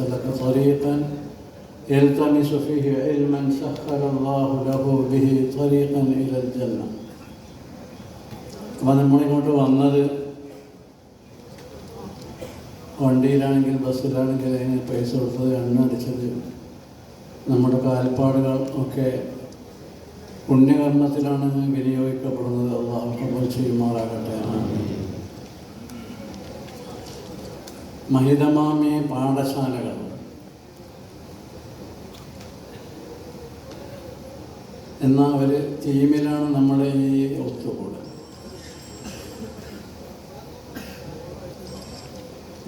سلك طريقا يلتمس فيه علما سخر الله له به طريقا إلى الجنة അപ്പോൾ നമ്മളിങ്ങോട്ട് വന്നത് വണ്ടിയിലാണെങ്കിൽ ബസ്സിലാണെങ്കിൽ അതിന് പൈസ കൊടുത്തത് എണ്ണ അടിച്ചത് നമ്മുടെ കാൽപ്പാടുകൾ ഒക്കെ പുണ്യകർമ്മത്തിലാണ് വിനിയോഗിക്കപ്പെടുന്നത് അള്ളാഹു കബൂൽ ചെയ്യുമാറാകട്ടെ മഹിതമാമി പാഠശാലകൾ. എന്ന ഒരു തീമിലാണ് നമ്മുടെ ഈ ഒത്തുകൂടൽ.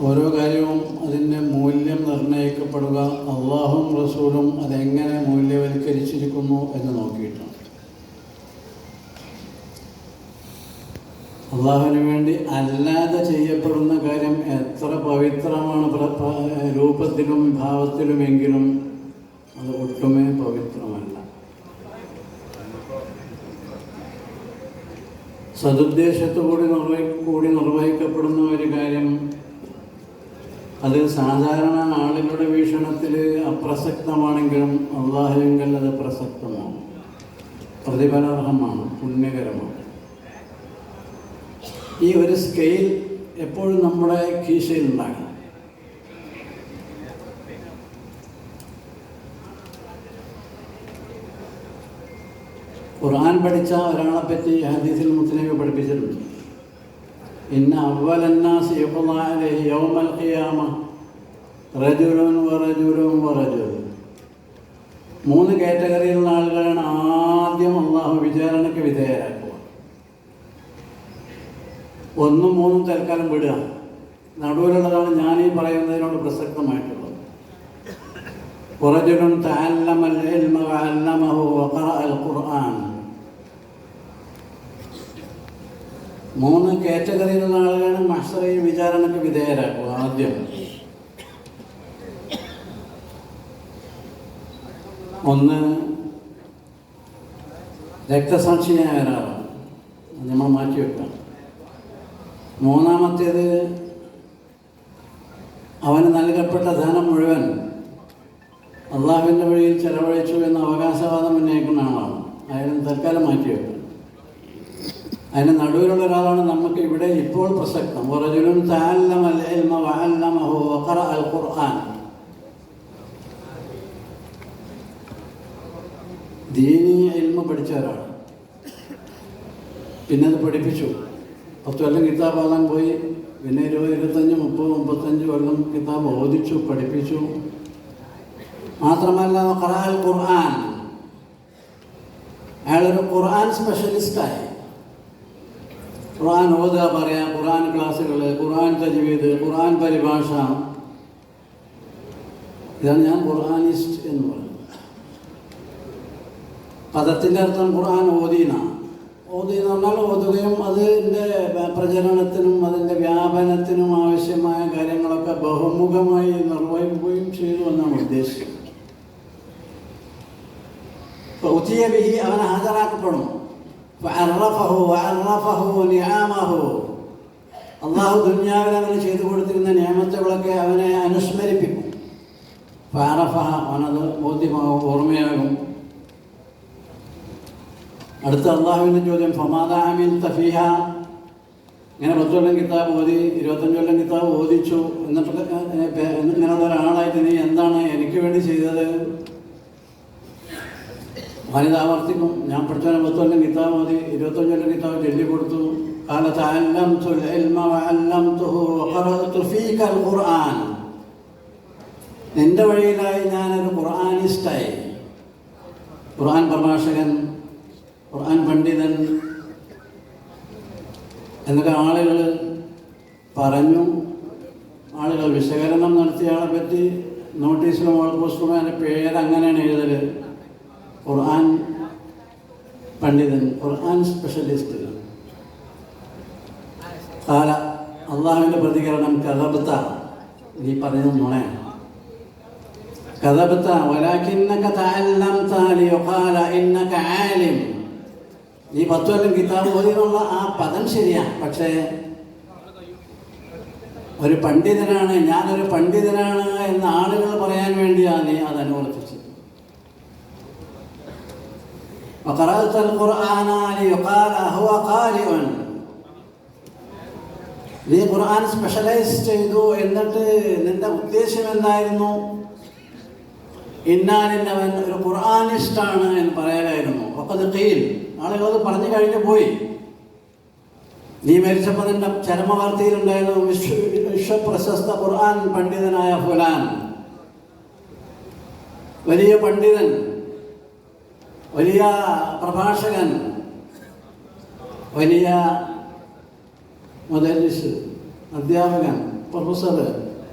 ഓരോ കാര്യവും അതിന്റെ മൂല്യം നിർണയിക്കപ്പെടുക അള്ളാഹും റസൂലും അതെങ്ങനെ മൂല്യവൽക്കരിച്ചിരിക്കുന്നു എന്ന് നോക്കിയിട്ടുണ്ട്. അള്ളാഹുവിന് വേണ്ടി അല്ലാതെ ചെയ്യപ്പെടുന്ന കാര്യം എത്ര പവിത്രമാണ് രൂപത്തിലും ഭാവത്തിലുമെങ്കിലും അത് ഒട്ടുമേ പവിത്രമല്ല. സതുദ്ദേശത്തോടെ നിർവഹി കൂടി നിർവഹിക്കപ്പെടുന്ന ഒരു കാര്യം അത് സാധാരണ ആളുകളുടെ വീക്ഷണത്തിൽ അപ്രസക്തമാണെങ്കിലും അള്ളാഹുവിങ്കൽ അത് പ്രസക്തമാണ്. പ്രതിഫലാർഹമാണ് പുണ്യകരമാണ്. ഈ ഒരു സ്കെയിൽ എപ്പോഴും നമ്മുടെ കീശയിൽ ഉണ്ടാകണം ഖുർആൻ പഠിച്ച ഒരാളെ പറ്റി ഹദീസിൽ മുസ്ലിം പഠിപ്പിച്ചിട്ടുണ്ട്. ഇന്ന അവലന്നാസ് യൗമൽ ഖിയാമ റജുലുൻ വറജുലുൻ മൂന്ന് കാറ്റഗറിയിലുള്ള ആളുകളാണ് ആദ്യം അള്ളാഹു വിചാരണയ്ക്ക് വിധേയരാക്കുക ഒന്നും മൂന്നും തൽക്കാലം വിടുക. നടുവിലുള്ളതാണ് ഞാൻ ഈ പറയുന്നതിനോട് പ്രസക്തമായിട്ടുള്ളത്. വഖറഅൽ ഖുർആൻ മൂന്ന് കാറ്റഗറിയിലുള്ള ആളുകളാണ് മഷറയിൽ വിചാരണയ്ക്ക് വിധേയരാക്കുക ആദ്യം. ഒന്ന് രക്തസാക്ഷിയായ ഒരാളാണ്. നമ്മൾ മാറ്റിവെക്കാം. മൂന്നാമത്തേത് അവന് നൽകപ്പെട്ട ധനം മുഴുവൻ അള്ളാഹുവിന്റെ വഴിയിൽ ചെലവഴിച്ചു എന്ന അവകാശവാദം ഉന്നയിക്കുന്ന ആളാണ്. അയാൾ തൽക്കാലം മാറ്റിയത് അതിന് നടുവിലുള്ള ഒരാളാണ് നമുക്ക് ഇവിടെ ഇപ്പോൾ പ്രസക്തം. ഒറജുലും ഖുർആൻ ദീനീ ഇൽമ പഠിച്ച ഒരാൾ പിന്നെ അത് പഠിപ്പിച്ചു. പത്ത് കൊല്ലം കിതാബ് ആകാൻ പോയി. പിന്നെ ഇരുപത് ഇരുപത്തഞ്ച് മുപ്പത് മുപ്പത്തഞ്ച് കൊല്ലം കിതാബ് ഓദിച്ചു പഠിപ്പിച്ചു. മാത്രമല്ല ഖുർആൻ ഖുർആൻ. അയാളൊരു ഖുർആൻ സ്പെഷ്യലിസ്റ്റായി ഖുർആൻ ഓതുക പറയാം ഖുർആൻ ക്ലാസ്സുകൾ ഖുർആൻ തജ്വീദ് ഖുർആൻ പരിഭാഷ. ഇതാണ് ഞാൻ ഖുർആനിസ്റ്റ് എന്ന് പറയുന്നത്. പദത്തിന്റെ അർത്ഥം ഖുർആൻ ഓദീന ഓതി എന്ന് പറഞ്ഞാൽ ഓതുകയും അതിന്റെ പ്രചരണത്തിനും അതിന്റെ വ്യാപനത്തിനും ആവശ്യമായ കാര്യങ്ങളൊക്കെ ബഹുമുഖമായി നിർവഹിക്കുകയും ചെയ്തു എന്നാണ് ഉദ്ദേശിക്കുന്നത്. ഉച്ചിയ ബിഹി അവൻ ഹാജരാക്കപ്പെടും. അള്ളാഹു ദുന്യാവിൽ അവന് ചെയ്തു കൊടുത്തിരുന്ന നിയമത്തുകളൊക്കെ അവനെ അനുസ്മരിപ്പിക്കും. അവനത് ബോധ്യമാകും ഓർമ്മയാകും. അടുത്ത അള്ളാഹുവിൻ്റെ ചോദ്യം ഫമാദാമിൻ തഫീഹ ഇങ്ങനെ പത്ത് കൊല്ലം കിതാബ് ഓതി ഇരുപത്തഞ്ച് കൊല്ലം കിതാബ് ഓദിച്ചു എന്നിട്ട് ഇങ്ങനെയുള്ള ഒരാളായിട്ട് നീ എന്താണ് എനിക്ക് വേണ്ടി ചെയ്തത് വനിത ആവർത്തിക്കും ഞാൻ പഠിച്ചവനെ പത്ത് കൊല്ലം കിതാബ് ഓതി ഇരുപത്തഞ്ച് കൊല്ലം കിതാബ് ചൊല്ലി കൊടുത്തു قال تعلمت العلم وعلمته وقرأت فيك القرآن നിന്റെ വഴിയിലായി ഞാനൊരു ഖുർആാനിസ്റ്റായി ഖുർആൻ പ്രഭാഷകൻ ഖുർആൻ പണ്ഡിതൻ എന്നൊക്കെ ആളുകൾ പറഞ്ഞു. ആളുകൾ വിശകലനം നടത്തിയ ആളെ പറ്റി നോട്ടീസിലും ഓൾ പോസ്റ്റിലും അതിന്റെ പേര് അങ്ങനെയാണ് എഴുതൽ ഖുർആൻ പണ്ഡിതൻ ഖുർആൻ സ്പെഷ്യലിസ്റ്റ് കാല അള്ളാഹുവിന്റെ പ്രതികരണം കഥബത്ത. നീ പറഞ്ഞത് നുണ. കഥബത്ത വലാഖിന്നക താലിയോ കാല ഇന്നക ആലിം. നീ പത്ത് കൊല്ലം കിതാബ് ഓതിയുള്ള ആ പദം ശരിയാണ് പക്ഷേ ഒരു പണ്ഡിതനാണ് ഞാനൊരു പണ്ഡിതനാണ് എന്ന് ആളുകൾ പറയാൻ വേണ്ടിയാണ് നീ അത് അനുവർത്തിച്ചത്. നീ ഖുർആൻ സ്പെഷ്യലൈസ് ചെയ്തു എന്നിട്ട് നിന്റെ ഉദ്ദേശം എന്തായിരുന്നു? ഇന്നാലിന്നവൻ ഒരു ഖുർആാനിസ്റ്റാണ് എന്ന് പറയാനായിരുന്നു. അപ്പോൾ അത് ആളുകൾ അത് പറഞ്ഞു കഴിഞ്ഞു പോയി. നീ മരിച്ചപ്പോൾ നിന്റെ ചരമവാർത്തയിലുണ്ടായിരുന്നു വിശ്വ വിശ്വപ്രശസ്ത ഖുർആൻ പണ്ഡിതനായ ഫുലാൻ. വലിയ പണ്ഡിതൻ വലിയ പ്രഭാഷകൻ വലിയ മുതലിസ് അധ്യാപകൻ പ്രൊഫസർ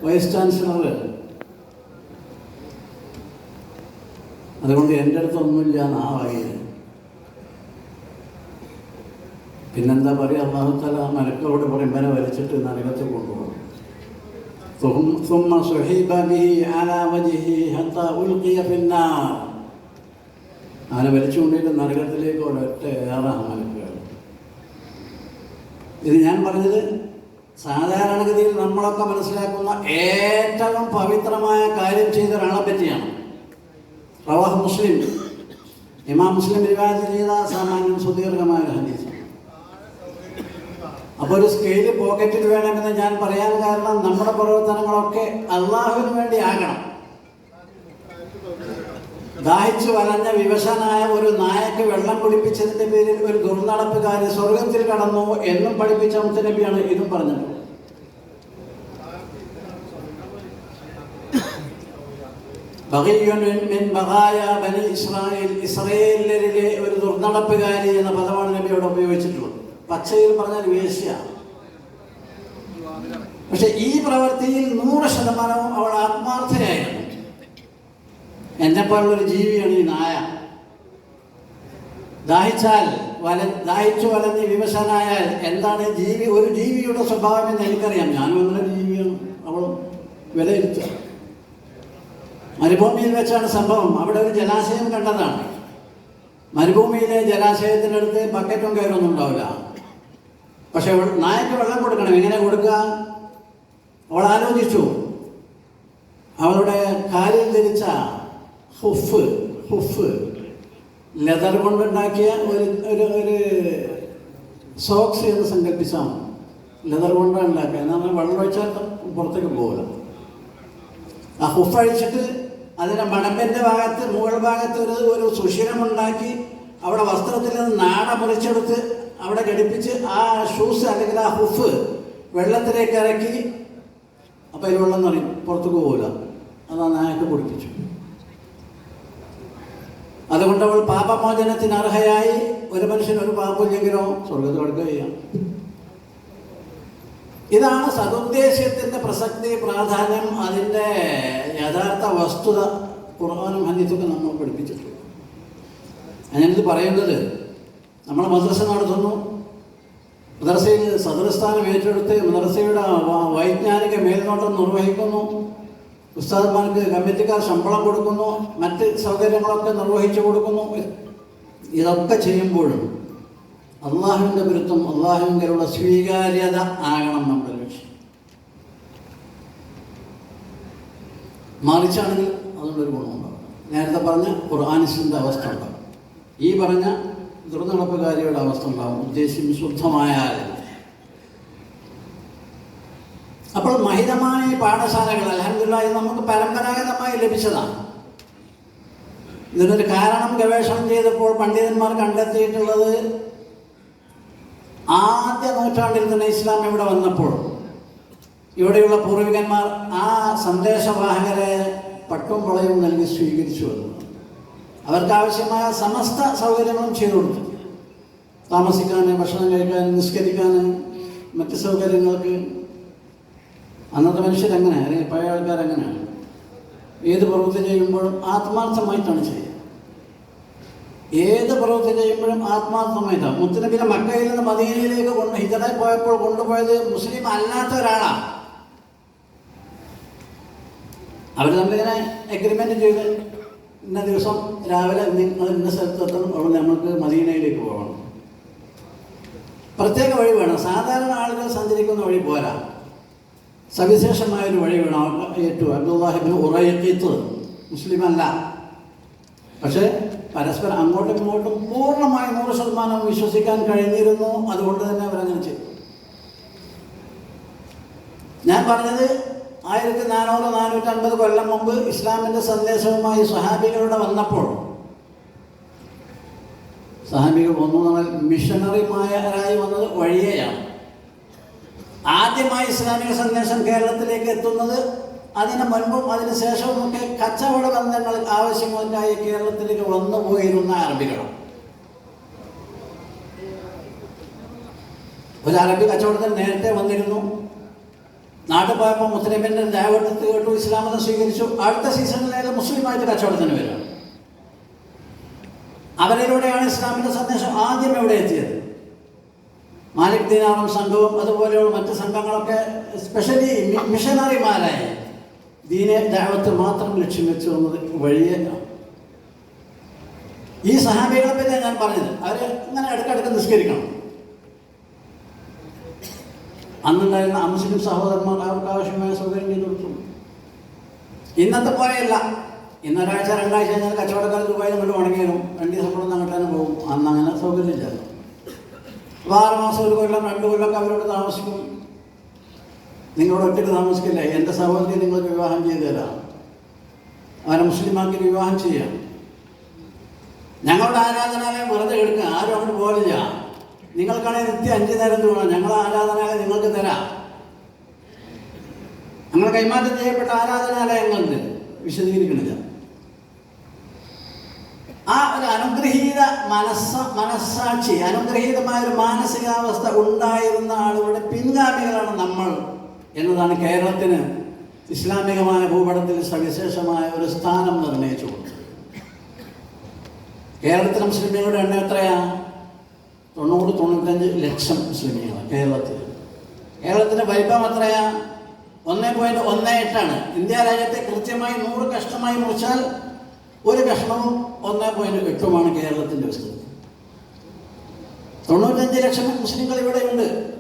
വൈസ് ചാൻസലർ. അതുകൊണ്ട് എന്റെ അടുത്തൊന്നുമില്ല ആ വകയിൽ പിന്നെന്താ പറയുക അള്ളാഹുത്തല മലക്കളോട് പറയും വരെ വലിച്ചിട്ട് നരകത്തിൽ കൊണ്ടുപോകും ثم- ثم صحب به على وجهه حتى ألقي في النار അങ്ങനെ വലിച്ചുകൊണ്ടിട്ട് നരകത്തിലേക്ക് ഒരൊറ്റ ഏറെ മലക്കുകൾ ഇത് ഞാൻ പറഞ്ഞത് സാധാരണഗതിയിൽ നമ്മളൊക്കെ മനസ്സിലാക്കുന്ന ഏറ്റവും പവിത്രമായ കാര്യം ചെയ്ത ഒരാളെ പറ്റിയാണ് റവാഹ് മുസ്ലിം ഇമാം മുസ്ലിം റിവായത്ത് ചെയ്ത സാമാന്യം സുദീർഘമായ ഒരു ഹദീസ് അപ്പോൾ ഒരു സ്കെയിൽ പോക്കറ്റിൽ വേണമെന്ന് ഞാൻ പറയാൻ കാരണം നമ്മുടെ പ്രവർത്തനങ്ങളൊക്കെ അള്ളാഹുവിന് വേണ്ടി ആകണം. ദാഹിച്ചു വലഞ്ഞ വിവശനായ ഒരു നായക്ക് വെള്ളം കുടിപ്പിച്ചതിന്റെ പേരിൽ ഒരു ദുർനടപ്പുകാരി സ്വർഗത്തിൽ കടന്നു എന്നും പഠിപ്പിച്ച മുത്തനബിയാണ് ഇതും പറഞ്ഞത്. ഇസ്രായേൽ ഇസ്രായേലിലെ ഒരു ദുർനടപ്പുകാരി എന്ന പദമാണ് നബിയോട് ഉപയോഗിച്ചിട്ടുള്ളത്. പച്ചയിൽ പറഞ്ഞാൽ വേശ്യ. പക്ഷെ ഈ പ്രവൃത്തിയിൽ നൂറ് ശതമാനവും അവൾ ആത്മാർത്ഥയായിരുന്നു എന്നെപ്പോലുള്ളൊരു ജീവിയാണ് ഈ നായ. ദാഹിച്ചാൽ വല ദാഹിച്ചു വലഞ്ഞ് വിവശനായാൽ എന്താണ് ജീവി ഒരു ജീവിയുടെ സ്വഭാവം എന്ന് എനിക്കറിയാം. ഞാനും അങ്ങനെ ജീവിയാണ്. അവൾ വിലയിരുത്തുക. മരുഭൂമിയിൽ വെച്ചാണ് സംഭവം. അവിടെ ഒരു ജലാശയം കണ്ടതാണ്. മരുഭൂമിയിലെ ജലാശയത്തിനടുത്ത് ബക്കറ്റും കയറൊന്നും ഉണ്ടാവില്ല. പക്ഷെ നായക്ക് വെള്ളം കൊടുക്കണം. എങ്ങനെ കൊടുക്കുക? അവൾ ആലോചിച്ചു. അവളുടെ കാലിൽ ധരിച്ച ഹുഫ് ഹുഫ് ലെതർ കൊണ്ടുണ്ടാക്കിയ ഒരു ഒരു ഒരു സോക്സ് എന്ന് സങ്കല്പിച്ചാൽ ലെതർ കൊണ്ടാണ് ഉണ്ടാക്കുക നമ്മൾ വെള്ളം ഒഴിച്ചാൽ പുറത്തേക്ക് പോകില്ല ആ ഹുഫ് അഴിച്ചിട്ട് അതിന്റെ മണമ്പന്റെ ഭാഗത്ത് മുകൾ ഭാഗത്ത് ഒരു ഒരു സുഷിരമുണ്ടാക്കി അവിടെ വസ്ത്രത്തിൽ നിന്ന് നാട മുറിച്ചെടുത്ത് അവിടെ ഘടിപ്പിച്ച് ആ ഷൂസ് അല്ലെങ്കിൽ ആ ഹുഫ് വെള്ളത്തിലേക്ക് ഇറക്കി അപ്പം അതിൽ വെള്ളം നിറയും. പുറത്തേക്ക് പോകില്ല അത് ആ നായക്ക് കുടിപ്പിച്ചു അതുകൊണ്ട് അവൾ പാപമോചനത്തിന് അർഹയായി. ഒരു മനുഷ്യൻ ഒരു പാപമില്ലെങ്കിലോ സ്വർഗത്തിൽ കൊടുക്കുക ചെയ്യാം. ഇതാണ് സതുദ്ദേശ്യത്തിന്റെ പ്രസക്തി പ്രാധാന്യം അതിന്റെ യഥാർത്ഥ വസ്തുത. ഖുർആാനും ഹനീത്തൊക്കെ നമ്മൾ പഠിപ്പിച്ചിട്ടുണ്ട്. ഞാനിത് പറയുന്നത് നമ്മൾ മദ്രസ നടത്തുന്നു. മദ്രസയിൽ സദൃസ്ഥാനം ഏറ്റെടുത്ത് മദ്രസയുടെ വൈജ്ഞാനിക മേൽനോട്ടം നിർവഹിക്കുന്നു. പുസ്തകന്മാർക്ക് കമ്മിറ്റിക്കാർ ശമ്പളം കൊടുക്കുന്നു. മറ്റ് സൗകര്യങ്ങളൊക്കെ നിർവഹിച്ചു കൊടുക്കുന്നു. ഇതൊക്കെ ചെയ്യുമ്പോഴും അള്ളാഹുവിന്റെ വിരുദ്ധം അള്ളാഹുവിന്റെ സ്വീകാര്യത ആകണം നമ്മുടെ ലക്ഷ്യം. മറിച്ചാണെങ്കിൽ അതുകൊണ്ടൊരു ഗുണമുണ്ടാകും നേരത്തെ പറഞ്ഞ ഖുർആാനിസിന്റെ അവസ്ഥ ഉണ്ടാകും ഈ പറഞ്ഞ ദുർനടപ്പുകാരിയുടെ അവസ്ഥ ഉണ്ടാവും. ഉദ്ദേശം ശുദ്ധമായാൽ. അപ്പോൾ മഹിതമായ പാഠശാലകൾ അലഹമില്ല ഇത് നമുക്ക് പരമ്പരാഗതമായി ലഭിച്ചതാണ്. ഇതിനൊരു കാരണം ഗവേഷണം ചെയ്തപ്പോൾ പണ്ഡിതന്മാർ കണ്ടെത്തിയിട്ടുള്ളത് ആദ്യ നൂറ്റാണ്ടിൽ തന്നെ ഇസ്ലാം ഇവിടെ വന്നപ്പോൾ ഇവിടെയുള്ള പൂർവികന്മാർ ആ സന്ദേശവാഹകരെ പട്ടും വളയും നൽകി സ്വീകരിച്ചു വന്നു. അവർക്ക് ആവശ്യമായ സമസ്ത സൗകര്യങ്ങളും ചെയ്തു കൊടുത്തു. താമസിക്കാൻ ഭക്ഷണം കഴിക്കാൻ നിസ്കരിക്കാനും മറ്റ് സൗകര്യങ്ങൾക്ക്. അന്നത്തെ മനുഷ്യരങ്ങനെ അല്ലെങ്കിൽ പഴയ ആൾക്കാരങ്ങനെയാണ് ഏത് പ്രവൃത്തി ചെയ്യുമ്പോഴും ആത്മാർത്ഥമായിട്ടാണ് ചെയ്യുക. ഏത് പ്രവൃത്തി ചെയ്യുമ്പോഴും ആത്മാർത്ഥമായിട്ടാണ്. മുത്തനബിനെ മക്കയിൽ നിന്ന് മദീനയിലേക്ക് കൊണ്ട് ഹിജറായി പോയപ്പോൾ കൊണ്ടുപോയത് മുസ്ലിം അല്ലാത്ത ഒരാളാണ് അവർ തമ്മിലിങ്ങനെ എഗ്രിമെന്റ് ചെയ്ത് ഇന്ന ദിവസം രാവിലെ ഇന്ന സ്ഥലത്ത് എത്തണം അവിടെ നമുക്ക് മദീനയിലേക്ക് പോകണം. പ്രത്യേക വഴി വേണം. സാധാരണ ആളുകൾ സഞ്ചരിക്കുന്ന വഴി പോരാ. സവിശേഷമായ ഒരു വഴി വേണം. ഏറ്റവും അബ്ദുല്ലാഹിബിൻ ഉറയക്കീത്ത് മുസ്ലിം അല്ല പക്ഷേ പരസ്പരം അങ്ങോട്ടും ഇങ്ങോട്ടും പൂർണമായി നൂറ് ശതമാനം വിശ്വസിക്കാൻ കഴിഞ്ഞിരുന്നു. അതുകൊണ്ട് തന്നെ അവരങ്ങനെ ചെയ്തു. ഞാൻ പറഞ്ഞത് ആയിരത്തി നാനൂറ് നാനൂറ്റമ്പത് കൊല്ലം മുമ്പ് ഇസ്ലാമിന്റെ സന്ദേശവുമായി സഹാബികളുടെ വന്നപ്പോൾ സഹാബികൾ വന്നു പറഞ്ഞാൽ മിഷണറിമാരായി വന്നത് വഴിയെയാണ്. ആദ്യമായി ഇസ്ലാമിക സന്ദേശം കേരളത്തിലേക്ക് എത്തുന്നത് അതിന് മുൻപും അതിന് ശേഷവുമൊക്കെ കച്ചവട ബന്ധങ്ങൾ ആവശ്യങ്ങൾക്കായി കേരളത്തിലേക്ക് വന്നു പോയിരുന്ന അറബികളാണ് ഒരു അറബി കച്ചവടത്തിന് നേരത്തെ വന്നിരുന്നു. നാട്ടിൽ പോയപ്പോൾ മുസ്ലിമിന്റെ ദേവട്ടത്ത് കേട്ടു ഇസ്ലാമതം സ്വീകരിച്ചു. അടുത്ത സീസണിലായാലും മുസ്ലിമായിട്ട് കച്ചവടം കച്ചവടത്തിന് വരാം അവരിലൂടെയാണ് ഇസ്ലാമിന്റെ സന്ദേശം ആദ്യം എവിടെ എത്തിയത്. മാലിക് ദിനാറും സംഘവും അതുപോലെയുള്ള മറ്റ് സംഘങ്ങളൊക്കെ സ്പെഷ്യലി മിഷനറിമാരായി ദീനെ ദാവത്ത് മാത്രം ലക്ഷ്യം വെച്ച് വന്നത് വഴിയേ ഈ സഹാബികളെ പറ്റിയാണ് ഞാൻ പറഞ്ഞത് അവർ ഇങ്ങനെ ഇടയ്ക്കിടയ്ക്ക് നിസ്കരിക്കണം. അന്നുണ്ടായിരുന്ന അമുസ്ലിം സഹോദരന്മാർ അവർക്ക് ആവശ്യമായ സൗകര്യം ചെയ്തു കൊടുത്തു. ഇന്നത്തെ പോലെയല്ല. ഇന്നൊരാഴ്ച രണ്ടാഴ്ച കഴിഞ്ഞാൽ കച്ചവടക്കാർ ദുബായിൽ കൊണ്ട് ഉണങ്ങിയും രണ്ട് ദിവസം കൂടെ അങ്ങോട്ടാനും പോകും. അന്ന് അങ്ങനെ സൗകര്യമില്ല അപ്പോൾ ആറ് മാസം ഒരു കൊല്ലം രണ്ട് കൊല്ലമൊക്കെ അവരോട് താമസിക്കും. നിങ്ങളോട് ഒറ്റയ്ക്ക് താമസിക്കില്ല? എന്റെ സഹോദരി നിങ്ങൾ വിവാഹം ചെയ്തു തരാം. അവരെ മുസ്ലിമാക്കി വിവാഹം ചെയ്യാം. ഞങ്ങളുടെ ആരാധനാലയം വെറുതെ എടുക്കുക. ആരും അങ്ങോട്ട് പോലില്ല നിങ്ങൾക്കാണെങ്കിൽ നിത്യം അഞ്ച് നേരം വേണം ഞങ്ങൾ ആരാധനാലയം നിങ്ങൾക്ക് തരാം. ഞങ്ങൾ കൈമാറ്റം ചെയ്യപ്പെട്ട ആരാധനാലയങ്ങളുണ്ട് വിശദീകരിക്കണില്ല. ആ ഒരു അനുഗ്രഹീത മനസ്സ മനസ്സാക്ഷി അനുഗ്രഹീതമായ ഒരു മാനസികാവസ്ഥ ഉണ്ടായിരുന്ന ആളുകളുടെ പിൻഗാമികളാണ് നമ്മൾ എന്നതാണ് കേരളത്തിന് ഇസ്ലാമികമായ ഭൂപടത്തിൽ സവിശേഷമായ ഒരു സ്ഥാനം നിർണയിച്ചു കൊടുത്തത് കേരളത്തിലെ മുസ്ലിമുകളുടെ എണ്ണം എത്രയാ? തൊണ്ണൂറ് തൊണ്ണൂറ്റഞ്ച് ലക്ഷം മുസ്ലിമികളാണ് കേരളത്തിൽ. കേരളത്തിന്റെ വലിപ്പം എത്രയാ? ഒന്ന് പോയിന്റ് ഒന്ന് എട്ടാണ്. ഇന്ത്യ രാജ്യത്തെ കൃത്യമായി നൂറ് കഷ്ണമായി മുറിച്ചാൽ ഒരു കഷ്ണവും ഒന്ന് പോയിന്റ് എട്ടുമാണ് കേരളത്തിന്റെ വിസ്തൃതി. തൊണ്ണൂറ്റഞ്ച് ലക്ഷം മുസ്ലിങ്ങൾ ഇവിടെയുണ്ട്.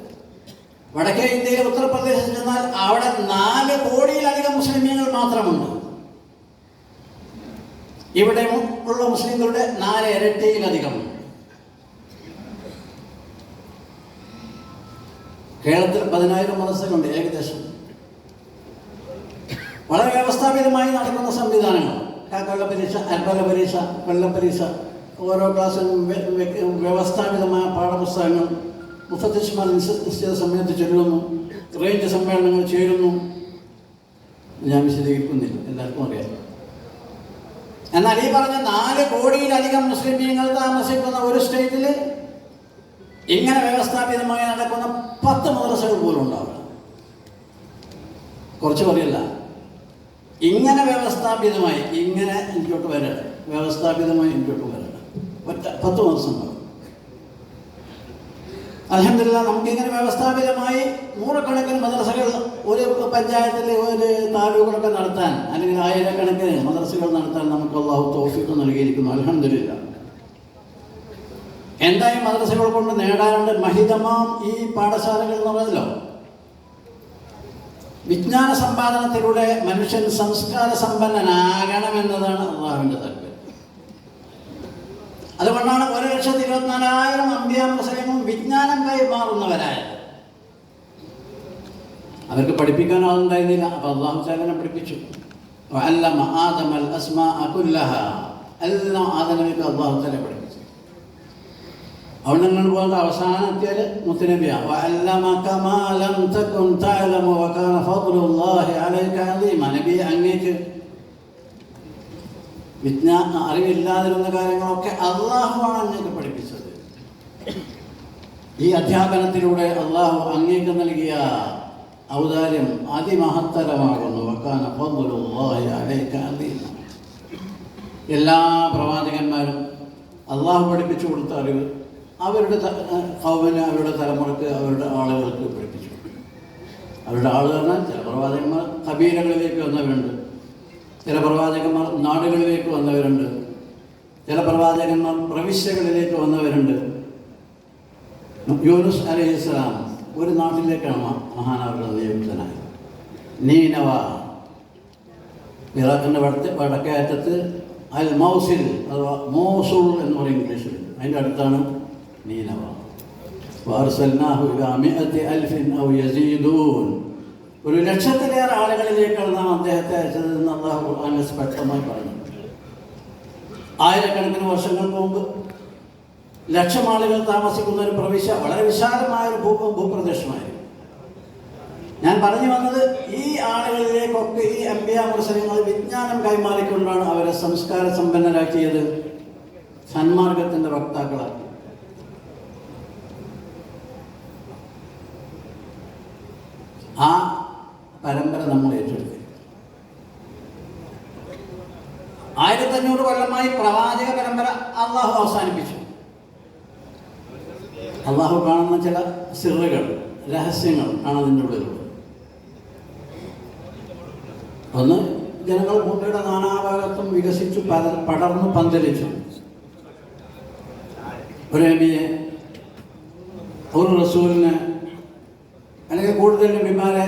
വടക്കേ ഇന്ത്യയിലെ ഉത്തർപ്രദേശിൽ ചെന്നാൽ അവിടെ നാല് കോടിയിലധികം മുസ്ലിമീങ്ങൾ മാത്രമുണ്ട്. ഇവിടെ ഉള്ള മുസ്ലിങ്ങളുടെ നാല് ഇരട്ടിയിലധികം. കേരളത്തിൽ പതിനായിരം മദ്രസകളുണ്ട് ഏകദേശം. വളരെ വ്യവസ്ഥാപിതമായി നടക്കുന്ന സംവിധാനങ്ങൾ. കൊല്ല പരീക്ഷ അൽപ്പല്ല പരീക്ഷ കൊല്ല പരീക്ഷ ഓരോ ക്ലാസ്സിലും വ്യ- വ്യ- വ്യവസ്ഥാപിതമായ പാഠപുസ്തകങ്ങൾ. മുപ്പത്തച്ഛമാർ നിശ്ചിത സമയത്ത് ചെല്ലുന്നു. റേഞ്ച് സമ്മേളനങ്ങൾ ചേരുന്നു. ഞാൻ വിശദീകരിക്കുന്നില്ല. എല്ലാവർക്കും അറിയാം. എന്നാൽ ഈ പറഞ്ഞ നാല് കോടിയിലധികം മുസ്ലിമീങ്ങൾ താമസിക്കുന്ന ഒരു സ്റ്റേറ്റിൽ ഇങ്ങനെ വ്യവസ്ഥാപിതമായി നടക്കുന്ന പത്ത് മദ്രസകൾ പോലും ഉണ്ടാവില്ല. കുറച്ച് പറയല്ല. ഇങ്ങനെ വ്യവസ്ഥാപിതമായി ഇങ്ങനെ ഇങ്ങോട്ട് വരണം വ്യവസ്ഥാപിതമായി ഇങ്ങോട്ട് വരണം ഒറ്റ പത്ത് മാസം ഉണ്ടാവും. അലഹമില്ല നമുക്കിങ്ങനെ വ്യവസ്ഥാപിതമായി നൂറുകണക്കിന് മദ്രസകൾ ഒരു പഞ്ചായത്തിൽ ഒരു താലൂക്കുകളൊക്കെ നടത്താൻ അല്ലെങ്കിൽ ആയിരക്കണക്കിന് മദ്രസകൾ നടത്താൻ നമുക്ക് അള്ളാഹു നൽകിയിരിക്കുന്നു. അലഹമില്ല എന്തായാലും മദ്രസകൾ കൊണ്ട് നേടാനുണ്ട് മഹിതമാം ഈ പാഠശാലകൾ എന്ന് പറഞ്ഞല്ലോ. വിജ്ഞാന സമ്പാദനത്തിലൂടെ മനുഷ്യൻ സംസ്കാര സമ്പന്നനാകണമെന്നതാണ് അള്ളാഹുവിന്റെ താല്പര്യം. അതുകൊണ്ടാണ് ഒരു ലക്ഷത്തി ഇരുപത്തിനാലായിരം അമ്പിയ മുസ്ലിമും വിജ്ഞാനം കൈമാറുന്നവരായത് അവർക്ക് പഠിപ്പിക്കാൻ ആളുണ്ടായിരുന്നില്ല അപ്പൊ അള്ളാഹു ചാലനെ പഠിപ്പിച്ചു. അല്ലമ ആദമൽ അസ്മാ അകുല്ലഹ എല്ലാം ആദനവിക്ക് അള്ളാഹു ചാല പഠിപ്പിച്ചു. അവിടെ നിങ്ങൾ പോകുന്ന അവസാനം എത്തിയാൽ മുത്തനബിയ അങ്ങേക്ക് വിജ്ഞാ അറിവില്ലാതിരുന്ന കാര്യങ്ങളൊക്കെ അള്ളാഹുവാണ് അങ്ങേക്ക് പഠിപ്പിച്ചത്. ഈ അധ്യാപനത്തിലൂടെ അള്ളാഹു അങ്ങേക്ക് നൽകിയ ഔദാര്യം അതിമഹത്തരമാകുന്നു. വക്കാന എല്ലാ പ്രവാചകന്മാരും അള്ളാഹു പഠിപ്പിച്ചു കൊടുത്ത അറിവ് അവരുടെ കൗമിന് അവരുടെ തലമുറയ്ക്ക് അവരുടെ ആളുകൾക്ക് പഠിപ്പിച്ചു. അവരുടെ ആളുകൾ ചില പ്രവാചകന്മാർ കബീലകളിലേക്ക് വന്നവരുണ്ട്. ചില പ്രവാചകന്മാർ നാടുകളിലേക്ക് വന്നവരുണ്ട്. ചില പ്രവാചകന്മാർ പ്രവിശ്യകളിലേക്ക് വന്നവരുണ്ട്. യൂനുസ് അലൈഹി ഇസ്ലാം ഒരു നാട്ടിലേക്കാണ് മഹാനവരുടെ നിയമിതനായത് നീനവ. ഇറാഖിന്റെ വടത്ത് വടക്കേ അറ്റത്ത് മൗസിൽ അഥവാ മോസൂൾ എന്ന് പറയും ഇംഗ്ലീഷിൽ. അതിന്റെ അടുത്താണ് നീനവ വാർസൽനാഹു إلى مئة ألف أو യസീദൂൻ. ഒരു ലക്ഷത്തിലേറെ ആളുകളിലേക്കാണ് നാം അദ്ദേഹത്തെ അയച്ചത് എന്ന് അള്ളാഹു ഖുർആനിൽ സ്പഷ്ടമായി പറഞ്ഞു. ആയിരക്കണക്കിന് വർഷങ്ങൾക്ക് മുമ്പ് ലക്ഷം ആളുകൾ താമസിക്കുന്ന ഒരു പ്രവിശ്യ വളരെ വിശാലമായ ഒരു ഭൂ ഭൂപ്രദേശമായിരുന്നു. ഞാൻ പറഞ്ഞു വന്നത് ഈ ആളുകളിലേക്കൊക്കെ ഈ അമ്പിയ മുസ്ലിങ്ങൾ വിജ്ഞാനം കൈമാറിക്കൊണ്ടാണ് അവരെ സംസ്കാര സമ്പന്നരാക്കിയത് സന്മാർഗത്തിന്റെ വക്താക്കളാക്കി ആ പരമ്പര നമ്മൾ ഏറ്റെടുത്തു. ആയിരത്തി അഞ്ഞൂറ് കൊല്ലമായി പ്രവാചക പരമ്പര അള്ളാഹു അവസാനിപ്പിച്ചു. അള്ളാഹു കാണുന്ന ചില സിറുകൾ രഹസ്യങ്ങൾ ആണ് അതിന്റെ ഉള്ളിലുള്ളത് ഒന്ന് ജനങ്ങൾ ഭൂമിയുടെ നാനാഭാഗത്തും വികസിച്ചു പല പടർന്നു പന്തലിച്ചു. ഒരു നബിയെ ഒരു റസൂലിന് അല്ലെങ്കിൽ കൂടുതൽ നബിമാരെ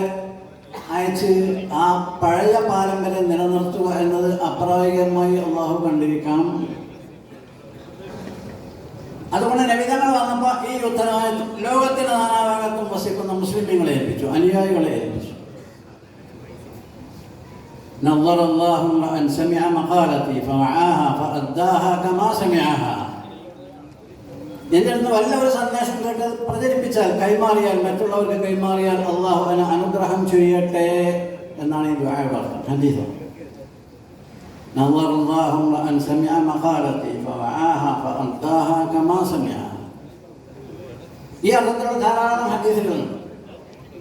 അയച്ച് ആ പഴയ പാരമ്പര്യം നിലനിർത്തുക എന്നത് അപ്രായോഗികമായി അള്ളാഹു കണ്ടിരിക്കാം അതുകൊണ്ട് നബിതങ്ങൾ വന്നപ്പോൾ ഈ ഉത്തരവാദിത്വം ലോകത്തിന്റെ നാനാഭാഗത്തും വസിക്കുന്ന മുസ്ലിങ്ങളെ ഏൽപ്പിച്ചു അനുയായികളെ ഏൽപ്പിച്ചു نظر الله امرأ سمع مقالتي فوعاها فأداها كما سمعها എൻ്റെ അടുത്ത് വല്ല ഒരു സന്ദേശം കേട്ട് പ്രചരിപ്പിച്ചാൽ കൈമാറിയാൽ മറ്റുള്ളവർക്ക് കൈമാറിയാൽ അള്ളാഹു അതിന് അനുഗ്രഹം ചെയ്യട്ടെ എന്നാണ് ഈ ദുആയുടെ അർത്ഥം ഹദീസ് نظر الله امرأ سمع مقالتي فوعاها فأداها كما سمعها ഈ അർത്ഥത്തിലുള്ള ധാരാളം ഹദീസുകളുണ്ട്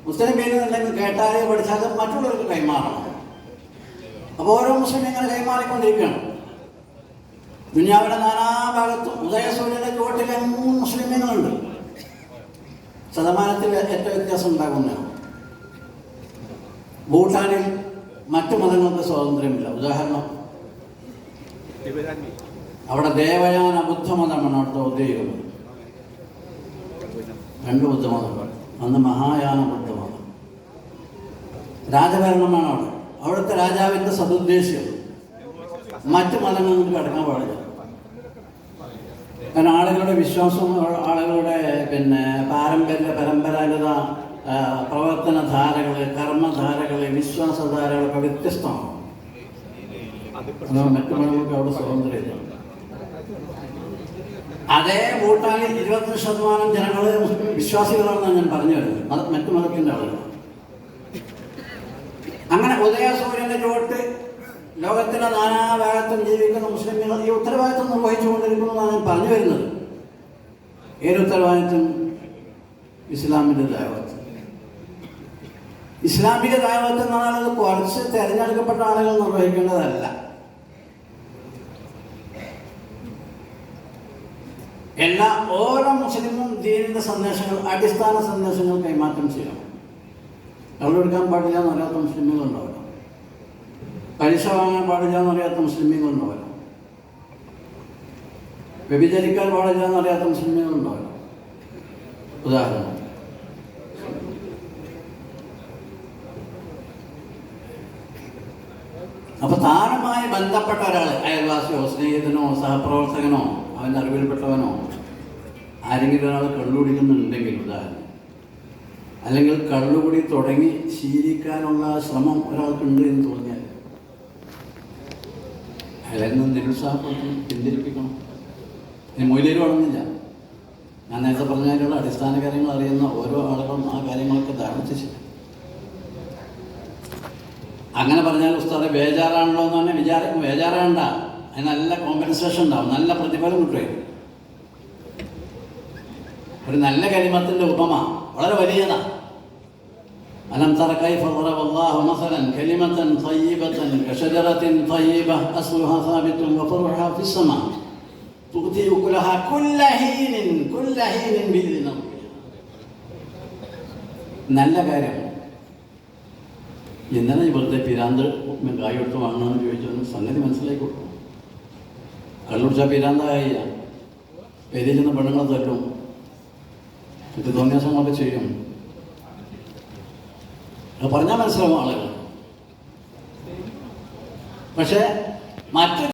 മുസ്ലിം പേരിൽ എന്തെങ്കിലും കേട്ടാലേ പഠിച്ചാൽ മറ്റുള്ളവർക്ക് കൈമാറണം അപ്പോൾ ഓരോ മുസ്ലിം ഇങ്ങനെ കൈമാറിക്കൊണ്ടിരിക്കുകയാണ് ദുനിയാവിന്റെ നാനാഭാഗത്തും ഉദയസൂര്യന്റെ ചുവട്ടിലെ മൂന്ന് മുസ്ലിമീങ്ങളുണ്ട്. ശതമാനത്തിൽ ഏറ്റവും വ്യത്യാസം ഉണ്ടാകുന്നതാണ് ഭൂട്ടാനിൽ മറ്റു മതങ്ങൾക്ക് സ്വാതന്ത്ര്യമില്ല. ഉദാഹരണം അവിടെ ദേവയാന ബുദ്ധമതമാണ് അവിടുത്തെ ഔദ്യോഗികം രണ്ട് ബുദ്ധമതങ്ങൾ അന്ന് മഹായാന ബുദ്ധമതം. രാജഭരണമാണ് അവിടെ. അവിടുത്തെ രാജാവിന്റെ സതുദ്ദേശം മറ്റു മതങ്ങളിൽ കടക്കാൻ പാടില്ല. കാരണം ആളുകളുടെ വിശ്വാസം ആളുകളുടെ പിന്നെ പാരമ്പര്യ പരമ്പരാഗത പ്രവർത്തന ധാരകൾ കർമ്മധാരകൾ വിശ്വാസധാരകളൊക്കെ വ്യത്യസ്തമാണ്. മറ്റു മതങ്ങൾക്ക് അവിടെ സ്വാതന്ത്ര്യമില്ല. അതേ ഭൂട്ടാനിൽ ഇരുപത്തി ശതമാനം ജനങ്ങൾ വിശ്വാസികളാണെന്നാണ് ഞാൻ പറഞ്ഞു വരുന്നത്. മത മറ്റു മതത്തിന്റെ ആളുകൾ അങ്ങനെ ഉദയസൂര്യന്റെ ചുവട്ട് ലോകത്തിന്റെ നാനാഭാഗത്തും ജീവിക്കുന്ന മുസ്ലിമുകൾ ഈ ഉത്തരവാദിത്വം നിർവഹിച്ചുകൊണ്ടിരിക്കുന്നതാണ് ഞാൻ പറഞ്ഞു വരുന്നത്. ഏത് ഉത്തരവാദിത്വം? ഇസ്ലാമിന്റെ ദൈവത്വം ഇസ്ലാമിക ദൈവത്വം എന്ന് അത് കുറച്ച് തിരഞ്ഞെടുക്കപ്പെട്ട ആളുകൾ നിർവഹിക്കേണ്ടതല്ല. എല്ലാ ഓരോ മുസ്ലിമും ദീനിന്റെ സന്ദേശങ്ങൾ അടിസ്ഥാന സന്ദേശങ്ങൾ കൈമാറ്റം ചെയ്യണം. കള്ളെടുക്കാൻ പാടില്ല എന്ന് മുസ്ലിമുകൾ മുസ്ലിമുകളുണ്ടാവില്ല പലിശ വാങ്ങാൻ പാടില്ല എന്നറിയാത്ത മുസ്ലിമീങ്ങൾ ഉണ്ടാവില്ല വ്യഭിചരിക്കാൻ പാടില്ല എന്നറിയാത്ത മുസ്ലിമീങ്ങൾ ഉണ്ടാവില്ല ഉദാഹരണം. അപ്പൊ താനുമായി ബന്ധപ്പെട്ട ഒരാൾ അയൽവാസിയോ സ്നേഹിതനോ സഹപ്രവർത്തകനോ അവന്റെ അറിവിൽപ്പെട്ടവനോ ആരെങ്കിലും ഒരാൾ കള്ളുപിടിക്കുന്നുണ്ടെങ്കിൽ ഉദാഹരണം. അല്ലെങ്കിൽ കള്ളുകുടി തുടങ്ങി ശീലിക്കാനുള്ള ശ്രമം ഒരാൾക്കുണ്ട് എന്ന് തോന്നിയാൽ നിന്ന് നിരുത്സാഹപ്പെടുത്തണം പിന്തിരിപ്പിക്കണം. ഇനി മൊയ്ലേര് വേണമെന്നില്ല ഞാൻ നേരത്തെ പറഞ്ഞ കാര്യമുള്ള അടിസ്ഥാന കാര്യങ്ങൾ അറിയുന്ന ഓരോ ആളുകളും ആ കാര്യങ്ങളൊക്കെ ധാരണത്തിൽ അങ്ങനെ പറഞ്ഞാൽ ഉസ്താദ് ബേജാറാണല്ലോ എന്ന് പറഞ്ഞാൽ വിചാര ബേജാറാണ്ട അതിന് നല്ല കോമ്പൻസേഷൻ ഉണ്ടാവും. നല്ല പ്രതിഫലം കിട്ടുമേ ഒരു നല്ല കരിമത്തിന്റെ ഉപമ വളരെ വലിയതാ. ألم تر كيف ضرب الله مثلا كلمة طيبة كشجرة طيبة أصلها ثابت وفرعها في السماء تؤتي أكلها كل حين كل حين بإذن ربها നല്ല കാര്യം എന്തിനാ ഈ വെറുതെ പിരാന്ത് കായെടുത്ത് വാങ്ങണമെന്ന് ചോദിച്ചു സംഗതി മനസ്സിലാക്കി കൊടുക്കും കള്ളുടിച്ചാൽ പിരാന്തായ പേരിൽ ചെന്ന് പെണ്ണുങ്ങളെ തല്ലും മറ്റു തോന്നിയാസങ്ങളൊക്കെ ചെയ്യും അത് പറഞ്ഞാൽ മനസ്സിലാവും ആളുകൾ. പക്ഷേ മറ്റു